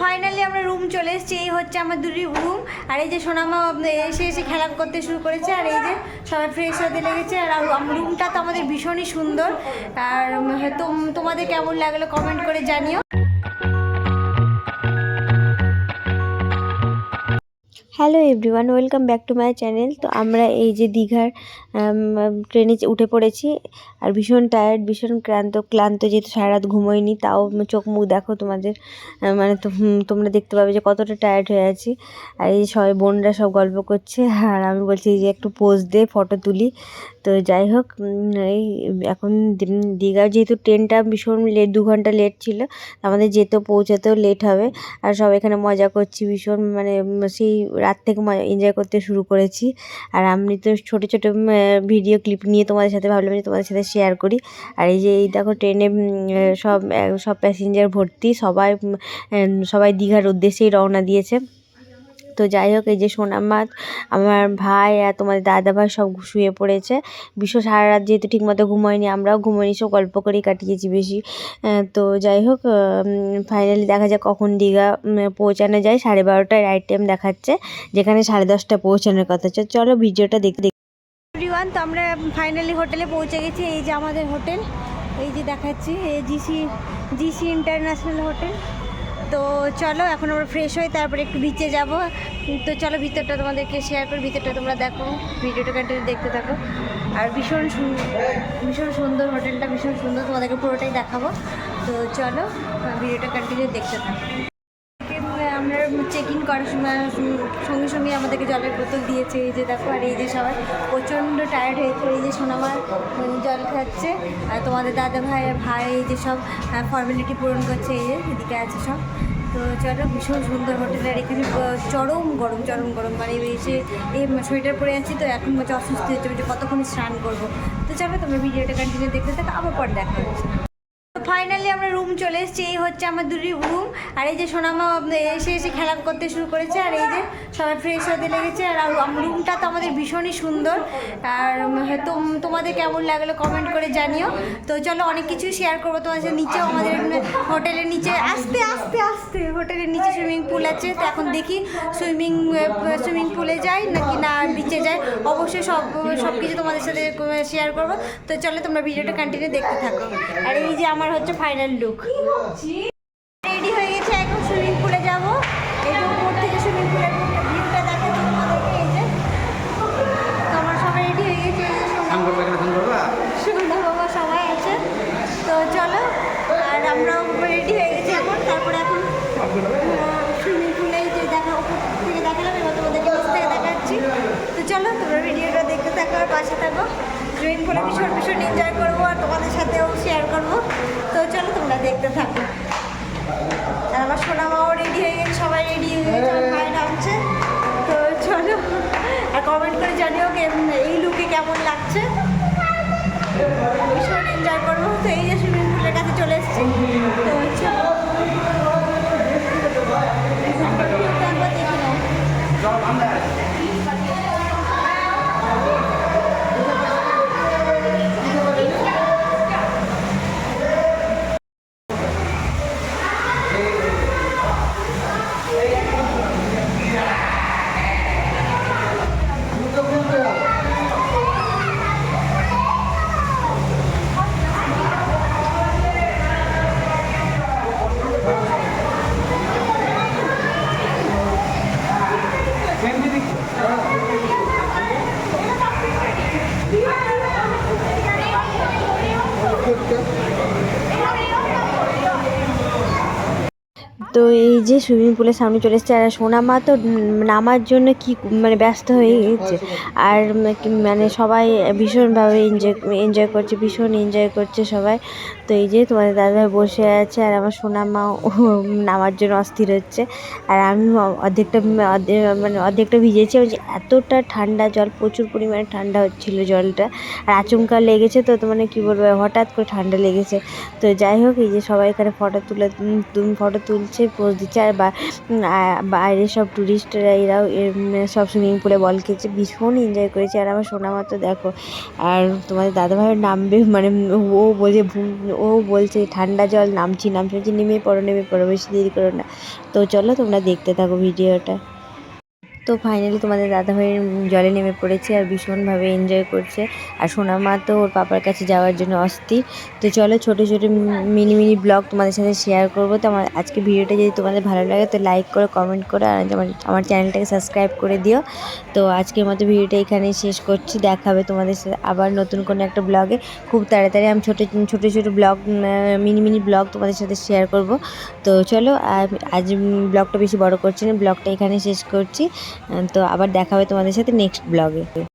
Finally আমরা room চলে এসেছি, এই হচ্ছে আমার দুটি রুম আর এই যে সোনামা এসে এসে খেলা করতে শুরু করেছে, আর এই যে সবাই ফ্রেশ হতে লেগেছে। আর রুমটা তো আমাদের ভীষণই সুন্দর। আর তোম- তোমাদের কেমন লাগল কমেন্ট করে জানিও। Hello everyone, welcome back to my channel. তো আমরা এই যে দীঘার ট্রেনে উঠে পড়েছি, আর ভীষণ টায়ার্ড ভীষণ ক্লান্ত ক্লান্ত যেহেতু সারা রাত ঘুমোইনি, তাও চোখ মুখ দেখো তোমাদের মানে তোমরা দেখতে পাবে যে কতটা টায়ার্ড হয়ে আছি। আর এই সবাই বোনরা সব গল্প করছে, আর আমি বলছি যে একটু পোজ দে ফটো তুলি। তো যাই হোক এই এখন দীঘার যেহেতু ট্রেনটা ভীষণ লেট দু ঘণ্টা লেট ছিল, আমাদের যেতেও, পৌঁছাতেও লেট হবে। আর সব এখানে মজা করছি, ভীষণ মানে সেই রাত থেকে এনজয় করতে শুরু করেছি। আর আমি তো ছোটো ছোটো ভিডিও ক্লিপ নিয়ে তোমাদের সাথে ভাবলাম যে তোমাদের সাথে শেয়ার করি। আর এই যে এই দেখো ট্রেনে সব সব প্যাসেঞ্জার ভর্তি, সবাই সবাই দীঘার উদ্দেশ্যেই রওনা দিয়েছে। তো যাই হোক, এই যে সোনামা আমার ভাই আর তোমাদের দাদা ভাই সব শুয়ে পড়েছে। বিশ্ব সারা রাত যেহেতু ঠিকমতো ঘুমোয়নি, আমরাও ঘুমোয়নি, সব গল্প করেই কাটিয়েছি বেশি। তো যাই হোক ফাইনালি দেখা যায় কখন দীঘা পৌঁছানো যায়। সাড়ে বারোটায় রাইট টাইম দেখাচ্ছে, যেখানে সাড়ে দশটা পৌঁছানোর কথা। চলো ভিডিওটা দেখতে এভরিওয়ান তো আমরা ফাইনালি হোটেলে পৌঁছে গেছি। এই যে আমাদের হোটেল এই যে দেখাচ্ছি জিসি জিসি ইন্টারন্যাশনাল হোটেল তো চলো, এখন আমরা ফ্রেশ হই, তারপরে একটু বিচে যাব। তো চলো, ভিতরটা তোমাদেরকে শেয়ার করি, ভিতরটা তোমরা দেখো, ভিডিওটা কন্টিনিউ দেখতে থাকো। আর ভীষণ ভীষণ সুন্দর হোটেলটা, ভীষণ সুন্দর, তোমাদেরকে পুরোটাই দেখাবো। তো চলো, ভিডিওটা কন্টিনিউ দেখতে থাকো। চেক ইন করার সময়, সঙ্গে সঙ্গে আমাদেরকে জলের বোতল দিয়েছে। এই যে দেখো, আর এই যে সবাই প্রচণ্ড টায়ার্ড হয়েছে এই যে সোনামার জল খাচ্ছে। আর তোমাদের দাদা ভাই ভাই, এই যে সব ফর্মালিটি পূরণ করছে। এই যে এদিকে আছে সব। তো চলো, ভীষণ সুন্দর হোটেল। আর এখানে চরম গরম চরম গরম। মানে এসে এই সোয়েটার পরে আছি তো, এখন হচ্ছে অসুস্থ হচ্ছে যে কতক্ষণ স্নান করব। তো চলো, তোমরা ভিডিওটা কন্টিনিউ দেখতে থাকো। আবার পর দেখা ফাইনালি আমরা রুম চলে এসেছি, এই হচ্ছে আমার দুটি রুম আর এই যে সোনামা এসে এসে খেলা করতে শুরু করেছে, আর এই যে সবাই ফ্রেশ হতে লেগেছে। আর রুমটা তো আমাদের ভীষণই সুন্দর। আর তোম- তোমাদের কেমন লাগল কমেন্ট করে জানিও। তো চলো অনেক কিছুই শেয়ার করব তোমাদের সাথে। নিচেও আমাদের হোটেলের নিচে, আস্তে আস্তে আস্তে হোটেলের নিচে সুইমিং পুল আছে। তো এখন দেখি সুইমিং সুইমিং পুলে যাই নাকি না বিচে যাই। অবশ্যই সব সব কিছু তোমাদের সাথে শেয়ার করব। তো চলো তোমরা ভিডিওটা কন্টিনিউ দেখতে থাকো। আর এই যে আমার হচ্ছে ফাইনাল লুক রেডি হয়ে গেছে এখন সুইমিং পুলে যাব এই যে উপর থেকে সুইমিং পুলের ভিউটা দেখাচ্ছি তোমাদেরকে এই যে তো আমরা সবাই রেডি হয়ে গেছি এই যে স্নান করবে এখানে স্নান করবা সুগন্ধা বাবা সবাই আছে তো চলো আর আমরাও রেডি হয়ে গেছি এখন তারপরে এখন সুইমিং পুলে যে দেখা উপর থেকে দেখালাম এবার তোমাদেরকে নিচ থেকে দেখাচ্ছি তো চলো তোমরা ভিডিওটা দেখতে থাকো আর পাশে থাকো সুইমিং করে ভীষণ ভীষণ এনজয় করব আর তোমাদের সাথেও শেয়ার করব। তো চলো তোমরা দেখতে থাকো। আর আমার সোনামাও রেডি হয়ে গেছে, সবাই রেডি হয়ে গেছে ভাই নামছে। তো চলো, আর কমেন্ট করে জানিও এই লুকে কেমন লাগছে। ভীষণ এনজয় করব। তো এই যে সুইমিং পুলের কাছে চলে এসেছি। তো চলো। একবার দেখে নাও। তো এই যে সুইমিং পুলের সামনে চলে এসেছে, আর সোনা মা তো নামার জন্য কি মানে ব্যস্ত হয়ে গেছে। আর মানে সবাই ভীষণভাবে এনজয় এনজয় করছে, ভীষণ এনজয় করছে সবাই। তো এই যে তোমাদের দাদা বসে আছে, আর আমার সোনামাও নামার জন্য অস্থির হচ্ছে। আর আমি অর্ধেকটা অর্ধেক মানে অর্ধেকটা ভিজেছি। এতটা ঠান্ডা জল, প্রচুর পরিমাণে ঠান্ডা হচ্ছিল জলটা। আর আচমকা লেগেছে তো তো মানে কী বলব, হঠাৎ করে ঠান্ডা লেগেছে। তো যাই হোক, এই যে সবাই এখানে ফটো তুলে ফটো তুলছে। করছে পোজ দিচ্ছে আর বাইরে সব ট্যুরিস্টরা এরাও এর, সব সুইমিং পুলে বল খেলছে ভীষণ এনজয় করেছে। আর আমার সোনা মা তো দেখো আর তোমাদের দাদাভাইয়ের নামবে মানে ও বলছে ও বলছে ঠান্ডা জল নামছি নামছি বলছি নেমে পড়ো নেমে পড়ো বেশি দেরি করো না। তো চলো তোমরা দেখতে থাকো ভিডিওটা। তো ফাইনালি তোমাদের দাদাভাইয়ের জলে নেমে পড়েছে আর ভীষণভাবে এনজয় করছে। আর সোনা মা তো ওর পাপার কাছে যাওয়ার জন্য অস্থির। তো চলো ছোটো ছোটো মিনি মিনি ব্লগ তোমাদের সাথে শেয়ার করব। তো আমার আজকে ভিডিওটা যদি তোমাদের ভালো লাগে, তো লাইক করো কমেন্ট করো, আর আমার আমার চ্যানেলটাকে সাবস্ক্রাইব করে দিও। তো আজকের মতো ভিডিওটা এখানেই শেষ করছি। দেখাবে তোমাদের সাথে আবার নতুন কোনো একটা ব্লগে। খুব তাড়াতাড়ি আমি ছোটো ছোটো ছোটো ব্লগ মিনি মিনি ব্লগ তোমাদের সাথে শেয়ার করব। তো চলো আজ ব্লগটা বেশি বড় করছি না, ব্লগটা এখানে শেষ করছি। তো আবার দেখা হবে তোমাদের সাথে নেক্সট ব্লগে।